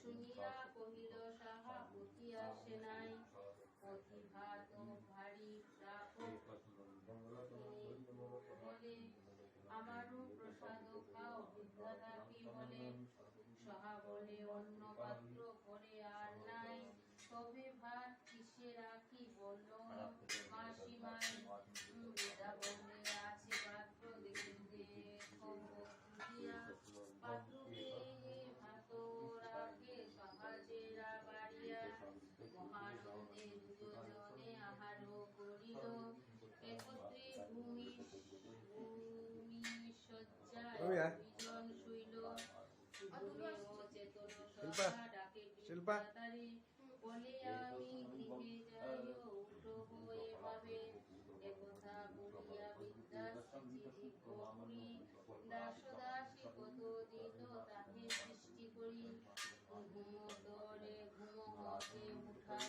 শুনিয়া কহিল সাহা অতি আসে নাই। অতি ভারী রাখো বলে আমারও প্রসাদ খাও শিল্পা, শিল্পা। বলে একথা বলিয়া দাস দাসী কত দিন তাহে সৃষ্টি করি ঘুম দরে ঘুম হতে উঠার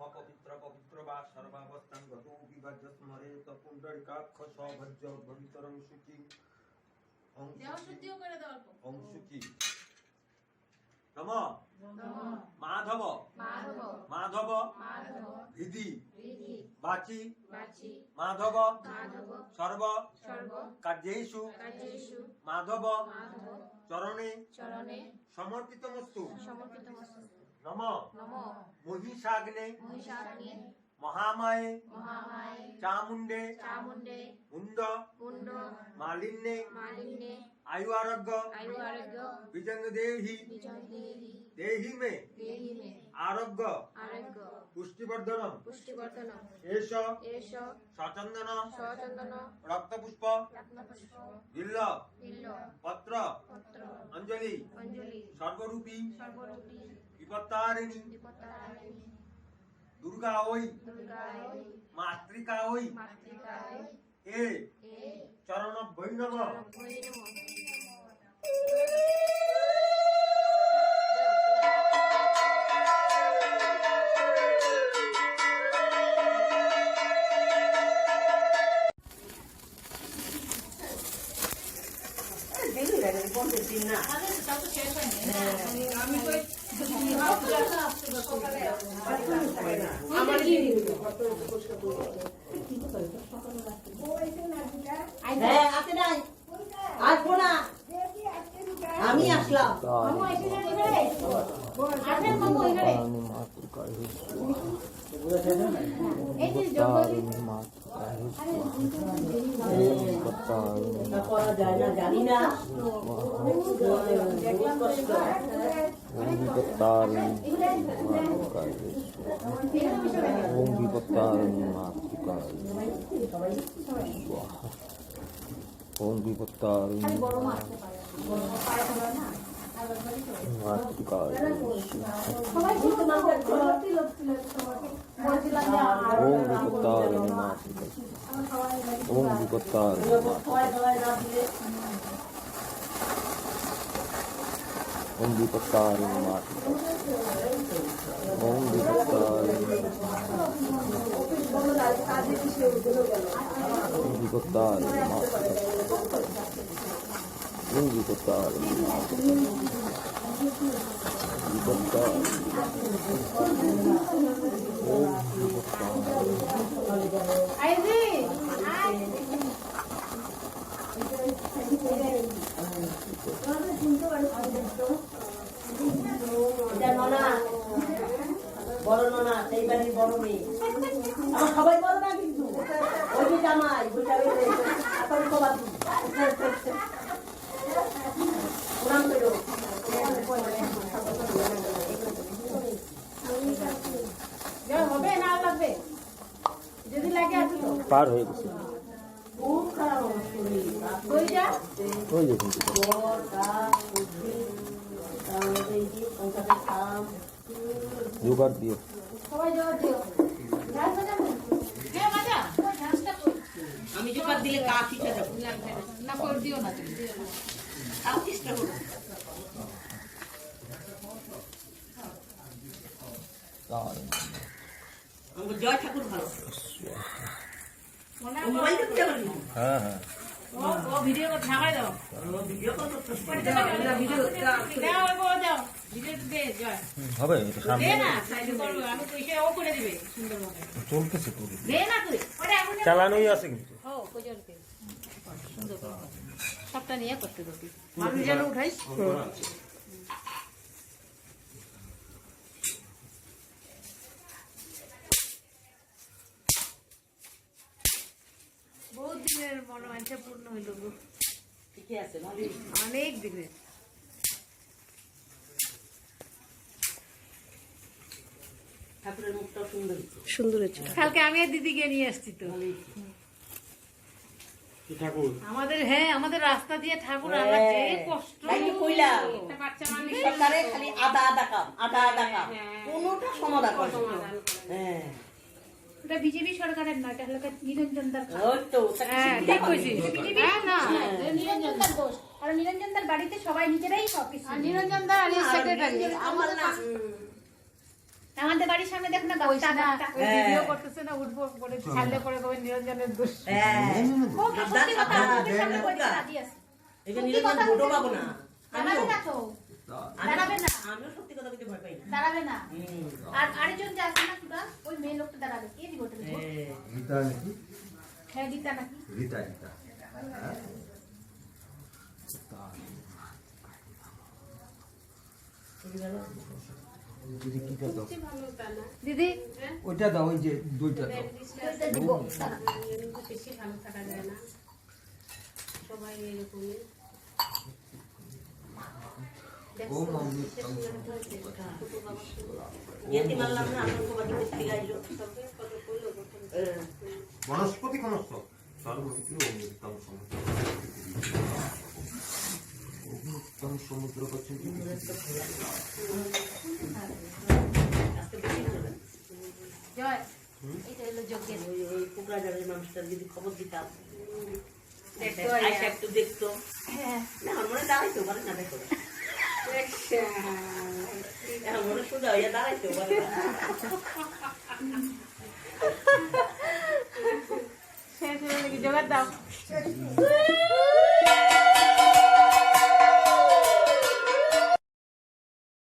অপবিত্র পবিত্র বা সর্বাবস্থান গত বিভাজ্য স্মরেত পুণ্ডরিকাক্ষ সভজ্য ভবিতরং শুচি দেহ শুদ্ধিও করে দাও অল্প। অংশুচি নম মাধব। মাধব। মাধব। মাধব। হৃদি বাচি। বাচি। মাধব। মাধব। সর্ব। সর্ব। কার্যেষু। কার্যেষু। মাধব। মাধব। চরণে। চরণে। সমর্পিতমস্তু। সমর্পিত মস্তু नमो। नमो। महामाये। महामाये। चामुंडे चामुंडे आयु आरोग्य आयु आरोग्य विजंग देही विजंग में में। आरोग्य। आरोग्य। पुष्टिवर्धनम। पुष्टिवर्धनम। एष। एष। सचंदन सचंदन बिल्ल। बिल्ल। पत्र। पत्र। अंजलि अंजलि सर्वरूपी। सर्वरूपी। বিপত্তারিণী বিপত্তারিণী দুর্গা ওই দুর্গায় মাতৃকা ওই মাতৃকায় এ এ চরণ বৈণব ভৈরব হ্যাঁ আসে নাই আসব না আমি আসলাম তা করা যায় না জানি না ओम विपत्तारिणी मातुकारिणी ओम विपत्तारिणी मातुकारिणी ओम विपत्तारिणी ओम विपत्तारिणी मातुकारिणी ओम विपत्तारिणी ओम दीपक तारे माता ओम दीपक तारे दीपक तारे माता ओम दीपक तारे दीपक तारे ओम दीपक तारे বড় ননা সেই বাড়ির বড় মেয়ে। আমার সবাই বড় না কিন্তু। ওই যে জামাই ওইটা এখন সবার প্রণাম করো। হবে না লাগবে? যদি লাগে আসি পার হয়ে গেছে। খুব খারাপ আমার শরীর বইটা ওই যে জোগাড় দিও সবাই হ্যাঁ আমি জোগাড় দিলে কাজ যাব? না করে দিও না তুমি। তাও চেষ্টা জয় ঠাকুর ভালো। মোবাইল দেখতে পারবি হ্যাঁ হ্যাঁ। ও ও ভিডিও করে থামাই দাও। ভিডিও কল ভিডিও হবে চলতেছে চালানোই আছে কিন্তু। সবটা নিয়ে করতে দিবি যেন বহুত দিনের মনোবাঞ্ছা পূর্ণ হইল গো। ঠিকই আছে অনেক দিনের। ঠাকুরের মুখটাও সুন্দর। সুন্দর হয়েছে। কালকে আমি আর দিদিকে নিয়ে আসছি তো। ঠাকুর? আমাদের হ্যাঁ আমাদের রাস্তা দিয়ে ঠাকুর আনা যে কষ্ট। কইলাম। একটা বাচ্চা মানুষ। সরকারে খালি আদা আদা কাম আদা আদা কাম। কোনোটা সমাধান করে হ্যাঁ। এটা বিজেপি সরকারের নয় এটা হলো নিরঞ্জন দার হ্যাঁ ঠিক কইছিস। না। নিরঞ্জন দার দোষ কারণ নিরঞ্জন দার বাড়িতে সবাই নিজেরাই সবকিছু আর নিরঞ্জন দার আর সেক্রেটারি আমার না আমাদের বাড়ির সামনে দেখো না গাছটা গাছটা ভিডিও করতেছে না উঠবো বলে ছাড়লে পরে কবে নিরঞ্জনের দোষ। হ্যাঁ। ও সত্যি কথা আমাদের সামনে বলতে রাজি আছে। এটা নিরঞ্জন ভোটও পাবো না। দাঁড়াবে না তো। দাঁড়াবে না। আমিও সত্যি কথা বলতে ভয় পাই না। দাঁড়াবে না। আর আরেকজন যে আছে না সুদা ওই মেয়ে লোকটা দাঁড়াবে। কে দিব তুমি হ্যাঁ। নাকি? হ্যাঁ গীতা নাকি? রীতা দিদি কিটা দাও দিদি? ওইটা দাও ওই যে দুইটা দাও। দিব। ওম অমৃত ইয়েতে না। সবাই হ্যাঁ। বনস্পতি কনস্ত সর্বমিত্র অমৃতম সমুদ্র অমৃতম সমুদ্র করছেন জয় এটা হলো যজ্ঞের কোকরাঝারের মানুষটার যদি খবর দিতাম দেখতো আইসা। একটু দেখতো। হ্যাঁ। হয় হয় না। শেষ হলো নাকি জোগাড় দাও।